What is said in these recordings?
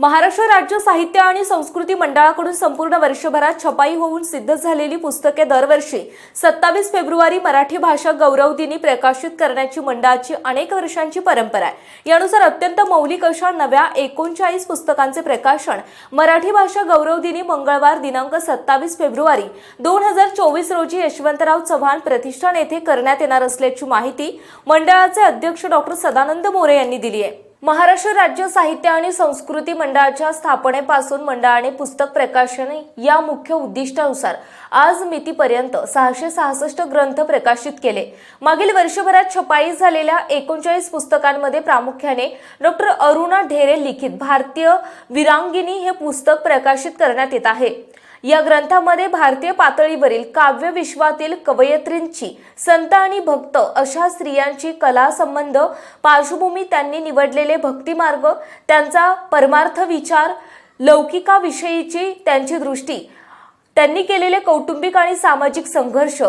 महाराष्ट्र राज्य साहित्य आणि संस्कृती मंडळाकडून संपूर्ण वर्षभरात छपाई होऊन सिद्ध झालेली पुस्तके दरवर्षी सत्तावीस फेब्रुवारी मराठी भाषा गौरव दिनी प्रकाशित करण्याची मंडळाची अनेक वर्षांची परंपरा आहे. यानुसार अत्यंत मौलिक अशा नव्या एकोणचाळीस पुस्तकांचे प्रकाशन मराठी भाषा गौरव दिनी मंगळवार दिनांक सत्तावीस फेब्रुवारी दोन हजार चोवीस रोजी यशवंतराव चव्हाण प्रतिष्ठान येथे करण्यात येणार असल्याची माहिती मंडळाचे अध्यक्ष डॉक्टर सदानंद मोरे यांनी दिली आहे. महाराष्ट्र राज्य साहित्य आणि संस्कृती मंडळाच्या स्थापनेपासून मंडळाने पुस्तक प्रकाशन या मुख्य उद्दिष्टानुसार आज मितीपर्यंत सहाशे सहासष्ट ग्रंथ प्रकाशित केले. मागील वर्षभरात छपाई झालेल्या एकोणचाळीस पुस्तकांमध्ये प्रामुख्याने डॉक्टर अरुणा ढेरे लिखित भारतीय विरांगिनी हे पुस्तक प्रकाशित करण्यात येत आहे. या ग्रंथामध्ये भारतीय पातळीवरील काव्य विश्वातील कवयित्रींची संत आणि भक्त अशा स्त्रियांची कला संबंध पार्श्वभूमी त्यांनी निवडलेले भक्तिमार्ग त्यांचा परमार्थ विचार लौकिकाविषयीची त्यांची दृष्टी त्यांनी केलेले कौटुंबिक आणि सामाजिक संघर्ष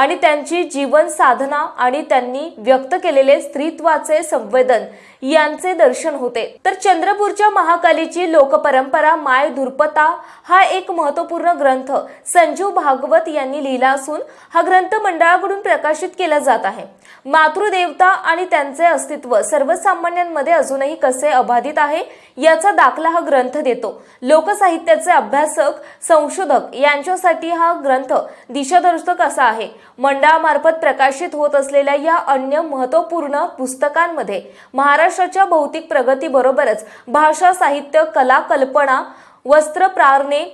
आणि त्यांची जीवन साधना आणि त्यांनी व्यक्त केलेले स्त्रीत्वाचे संवेदन यांचे दर्शन होते. तर चंद्रपूरच्या महाकालीची लोकपरंपरा माय धुर्पता हा एक महत्त्वपूर्ण ग्रंथ संजीव भागवत यांनी लिहिला असून हा ग्रंथ मंडळाकडून प्रकाशित केला जात आहे. मातृदेवता आणि त्यांचे अस्तित्व सर्वसामान्यांमध्ये अजूनही कसे अबाधित आहे याचा दाखला हा ग्रंथ देतो. लोकसाहित्याचे अभ्यासक संशोधक यांच्यासाठी हा ग्रंथ दिशादर्शक असा आहे. मंडळामार्फत प्रकाशित होत असलेल्या या अन्य महत्त्वपूर्ण पुस्तकांमध्ये महाराष्ट्राच्या भौतिक प्रगतीबरोबरच भाषा साहित्य कला कल्पना वस्त्रप्रारणे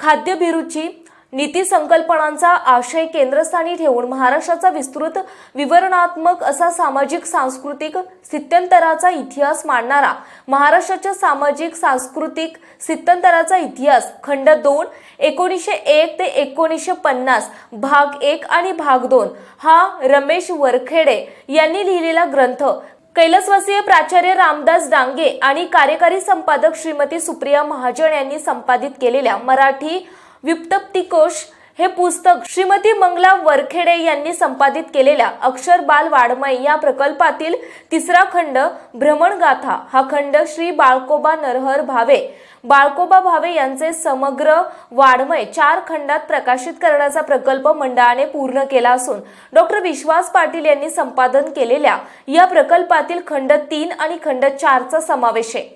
खाद्यभिरुची नीती संकल्पनांचा आशय केंद्रस्थानी ठेवून महाराष्ट्राचा विस्तृत विवरणात्मक असा सामाजिक सांस्कृतिक स्थित्यंतराचा इतिहास मांडणारा महाराष्ट्राच्या सामाजिक सांस्कृतिक स्थित्यंतराचा इतिहास खंड दोन एकोणीसशे एक ते एकोणीसशे पन्नास भाग एक आणि भाग दोन हा रमेश वरखेडे यांनी लिहिलेला ग्रंथ. कैलासवासीय प्राचार्य रामदास डांगे आणि कार्यकारी संपादक श्रीमती सुप्रिया महाजन यांनी संपादित केलेल्या मराठी व्युत्पत्तिकोश हे पुस्तक श्रीमती मंगला वरखेडे यांनी संपादित केलेल्या अक्षर बाल वाडमय या प्रकल्पातील तिसरा खंड भ्रमणगाथा हा खंड श्री बाळकोबा नरहर भावे बाळकोबा भावे यांचे समग्र वाडमय चार खंडात प्रकाशित करण्याचा प्रकल्प मंडळाने पूर्ण केला असून डॉक्टर विश्वास पाटील यांनी संपादन केलेल्या या प्रकल्पातील खंड तीन आणि खंड चारचा समावेश आहे.